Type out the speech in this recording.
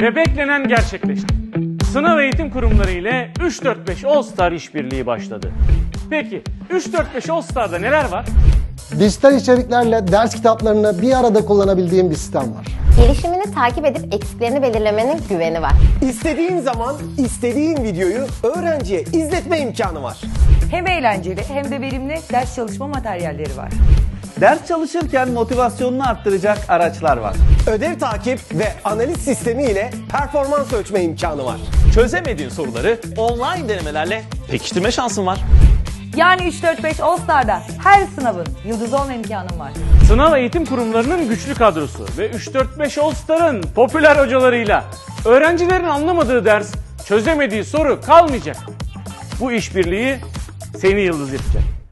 ve beklenen gerçekleşti. Sınav eğitim kurumları ile 345 All Star işbirliği başladı. Peki 345 All Star'da neler var? Dijital içeriklerle ders kitaplarını bir arada kullanabildiğim bir sistem var. Gelişimini takip edip eksiklerini belirlemenin güveni var. İstediğin zaman istediğin videoyu öğrenciye izletme imkanı var. Hem eğlenceli hem de verimli ders çalışma materyalleri var. Ders çalışırken motivasyonunu arttıracak araçlar var. Ödev takip ve analiz sistemi ile performans ölçme imkanı var. Çözemediğin soruları online denemelerle pekiştirme şansın var. Yani 3-4-5 All Star'da her sınavın yıldız olma imkanın var. Sınav eğitim kurumlarının güçlü kadrosu ve 345 All Star'ın popüler hocalarıyla öğrencilerin anlamadığı ders, çözemediği soru kalmayacak. Bu işbirliği seni yıldız yapacak.